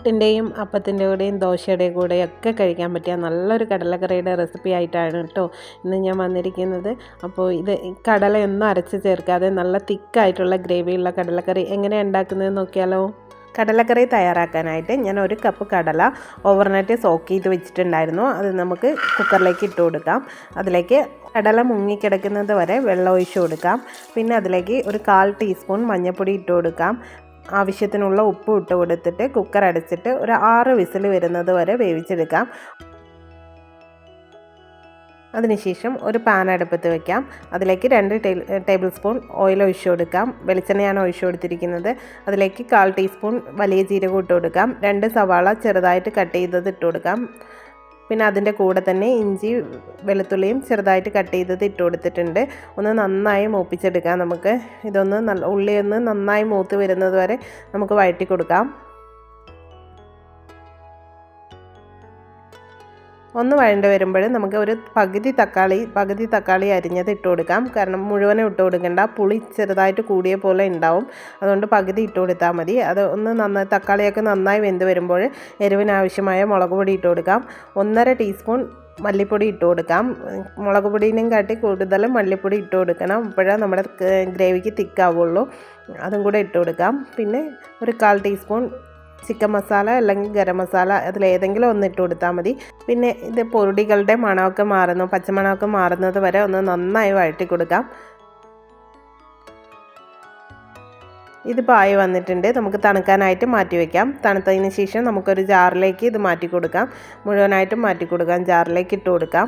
പുട്ടിന്റെയും അപ്പത്തിന്റെ കൂടെയും ദോശയുടെ കൂടെയും ഒക്കെ കഴിക്കാൻ പറ്റിയ നല്ലൊരു കടലക്കറിയുടെ റെസിപ്പി ആയിട്ടാണ് കേട്ടോ ഇന്ന് ഞാൻ വന്നിരിക്കുന്നത്. അപ്പോൾ ഇത് കടലയൊന്നും അരച്ച് ചേർക്കാതെ നല്ല തിക്കായിട്ടുള്ള ഗ്രേവിയുള്ള കടലക്കറി എങ്ങനെ ഉണ്ടാക്കുന്നതെന്ന് നോക്കിയാലോ? കടലക്കറി തയ്യാറാക്കാനായിട്ട് ഞാൻ ഒരു കപ്പ് കടല ഓവർനൈറ്റ് സോക്ക് ചെയ്ത് വെച്ചിട്ടുണ്ടായിരുന്നു. അത് നമുക്ക് കുക്കറിലേക്ക് ഇട്ട് കൊടുക്കാം. അതിലേക്ക് കടല മുങ്ങിക്കിടക്കുന്നത് വരെ വെള്ളം ഒഴിച്ച് കൊടുക്കാം. പിന്നെ അതിലേക്ക് ഒരു കാൽ ടീസ്പൂൺ മഞ്ഞൾപ്പൊടി ഇട്ട് കൊടുക്കാം. ആവശ്യത്തിനുള്ള ഉപ്പ് ഇട്ട് കൊടുത്തിട്ട് കുക്കർ അടച്ചിട്ട് ഒരു ആറ് വിസിൽ വരുന്നത് വരെ വേവിച്ചെടുക്കാം. അതിനുശേഷം ഒരു പാൻ അടുപ്പത്ത് വെക്കാം. അതിലേക്ക് രണ്ട് ടേബിൾ സ്പൂൺ ഓയിൽ ഒഴിച്ചു കൊടുക്കാം. വെളിച്ചെണ്ണയാണ് ഒഴിച്ചു കൊടുത്തിരിക്കുന്നത്. അതിലേക്ക് കാൽ ടീസ്പൂൺ വലിയ ജീരകം ഇട്ട് കൊടുക്കാം. രണ്ട് സവാള ചെറുതായിട്ട് കട്ട് ചെയ്തത് ഇട്ട് കൊടുക്കാം. പിന്നെ അതിന്റെ കൂടെ തന്നെ ഇഞ്ചി വെളുത്തുള്ളിയും ചെറുതായിട്ട് കട്ട് ചെയ്തത് ഇട്ട് കൊടുത്തിട്ടുണ്ട്. ഒന്ന് നന്നായി മൂപ്പിച്ചെടുക്കാം നമുക്ക്. ഇതൊന്ന് നല്ല നന്നായി മൂത്ത് വരുന്നത് വരെ നമുക്ക് വഴറ്റി കൊടുക്കാം. ഒന്ന് വഴണ്ട് വരുമ്പോൾ നമുക്ക് ഒരു പകുതി തക്കാളി പകുതി തക്കാളി അരിഞ്ഞത് ഇട്ട് കൊടുക്കാം. കാരണം മുഴുവനും ഇട്ട് കൊടുക്കേണ്ട. പുളി ചെറുതായിട്ട് കൂടിയ പോലെ ഉണ്ടാവും. അതുകൊണ്ട് പകുതി ഇട്ട് കൊടുത്താൽ മതി. അത് ഒന്ന് നന്നായി തക്കാളിയൊക്കെ നന്നായി വെന്ത് വരുമ്പോൾ എരിവിനാവശ്യമായ മുളക് പൊടി ഇട്ട് കൊടുക്കാം. ഒന്നര ടീസ്പൂൺ മല്ലിപ്പൊടി ഇട്ട് കൊടുക്കാം. മുളക് പൊടിയിനും കാട്ടി കൂടുതലും മല്ലിപ്പൊടി ഇട്ട് കൊടുക്കണം. അപ്പോഴേ നമ്മുടെ ഗ്രേവിക്ക് തിക്കാവുള്ളൂ. അതും കൂടെ ഇട്ട് കൊടുക്കാം. പിന്നെ ഒരു കാൽ ടീസ്പൂൺ ചിക്കൻ മസാല അല്ലെങ്കിൽ ഗരം മസാല അതിലേതെങ്കിലും ഒന്ന് ഇട്ട് കൊടുത്താൽ മതി. പിന്നെ ഇത് പൊടികളുടെ മണമൊക്കെ മാറുന്നു പച്ചമണമൊക്കെ മാറുന്നത് വരെ ഒന്ന് നന്നായി വഴറ്റി കൊടുക്കാം. ഇതിപ്പോൾ ആയി വന്നിട്ടുണ്ട്. നമുക്ക് തണുക്കാനായിട്ട് മാറ്റി വയ്ക്കാം തണുത്തതിന് ശേഷം നമുക്കൊരു ജാറിലേക്ക് ഇത് മാറ്റി കൊടുക്കാം. മുഴുവനായിട്ടും മാറ്റി കൊടുക്കാം. ജാറിലേക്ക് ഇട്ട് കൊടുക്കാം.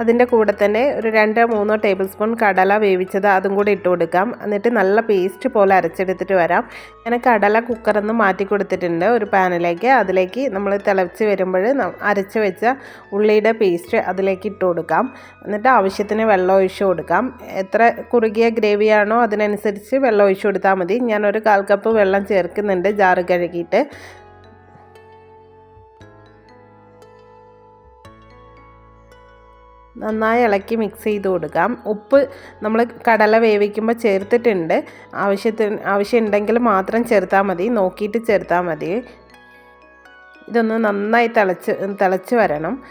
അതിന്റെ കൂടെ തന്നെ ഒരു രണ്ടോ മൂന്നോ ടേബിൾ സ്പൂൺ കടല വേവിച്ചത് അതും കൂടി ഇട്ട് കൊടുക്കാം. എന്നിട്ട് നല്ല പേസ്റ്റ് പോലെ അരച്ചെടുത്തിട്ട് വരാം. ഞാൻ കടല കുക്കറിന്ന് മാറ്റി കൊടുത്തിട്ടുണ്ട് ഒരു പാനിലേക്ക്. അതിലേക്ക് നമ്മൾ തിളച്ച് വരുമ്പോൾ അരച്ച് വെച്ച ഉള്ളിയുടെ പേസ്റ്റ് അതിലേക്ക് ഇട്ട് കൊടുക്കാം. എന്നിട്ട് ആവശ്യത്തിന് വെള്ളം ഒഴിച്ച് കൊടുക്കാം. എത്ര കുറുകിയ ഗ്രേവിയാണോ അതിനനുസരിച്ച് വെള്ളം ഒഴിച്ച് കൊടുത്താൽ മതി. ഞാനൊരു കാൽ കപ്പ് വെള്ളം ചേർക്കുന്നുണ്ട്. ജാറ് കഴുകിയിട്ട്. നന്നായി ഇളക്കി മിക്സ് ചെയ്ത് കൊടുക്കാം. ഉപ്പ് നമ്മൾ കടല വേവിക്കുമ്പോൾ ചേർത്തിട്ടുണ്ട്. ആവശ്യത്തിന് ആവശ്യമുണ്ടെങ്കിൽ മാത്രം ചേർത്താൽ മതി. നോക്കിയിട്ട് ചേർത്താൽ മതി. ഇതൊന്ന് നന്നായി തിളച്ച് തിളച്ച് വരണം.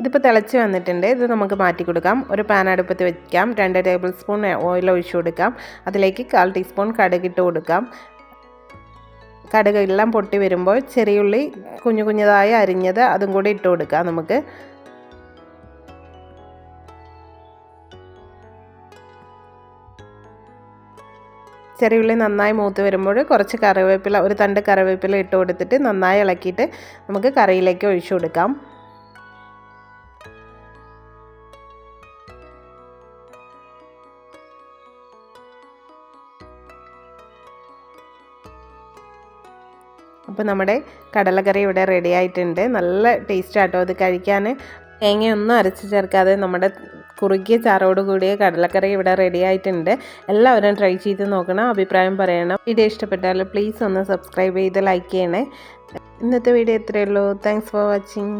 ഇതിപ്പോൾ തിളച്ച് വന്നിട്ടുണ്ട്. ഇത് നമുക്ക് മാറ്റി കൊടുക്കാം. ഒരു പാൻ അടുപ്പത്ത് വെക്കാം. രണ്ട് ടേബിൾ സ്പൂൺ ഓയിൽ ഒഴിച്ചു കൊടുക്കാം. അതിലേക്ക് കാൽ ടീസ്പൂൺ കടുകിട്ട് കൊടുക്കാം. കടുക് എല്ലാം പൊട്ടി വരുമ്പോൾ ചെറിയുള്ളി കുഞ്ഞു കുഞ്ഞതായി അരിഞ്ഞത് അതും കൂടി ഇട്ട് കൊടുക്കാം നമുക്ക്. ചെറിയുള്ളി നന്നായി മൂത്ത് വരുമ്പോൾ കുറച്ച് കറിവേപ്പില ഒരു തണ്ട് കറിവേപ്പില ഇട്ട് കൊടുത്തിട്ട് നന്നായി ഇളക്കിയിട്ട് നമുക്ക് കറിയിലേക്ക് ഒഴിച്ചു കൊടുക്കാം. അപ്പോൾ നമ്മുടെ കടലക്കറി ഇവിടെ റെഡി ആയിട്ടുണ്ട്. നല്ല ടേസ്റ്റ് ആട്ടോ അത് കഴിക്കാൻ. തേങ്ങയൊന്നും അരച്ച് ചേർക്കാതെ നമ്മുടെ കുറുകിയ ചാറോട് കൂടിയ കടലക്കറി ഇവിടെ റെഡി ആയിട്ടുണ്ട്. എല്ലാവരും ട്രൈ ചെയ്ത് നോക്കണം അഭിപ്രായം പറയണം. വീഡിയോ ഇഷ്ടപ്പെട്ടാൽ പ്ലീസ് ഒന്ന് സബ്സ്ക്രൈബ് ചെയ്ത് ലൈക്ക് ചെയ്യണേ. ഇന്നത്തെ വീഡിയോ ഇത്രയേ ഉള്ളൂ. Thanks for watching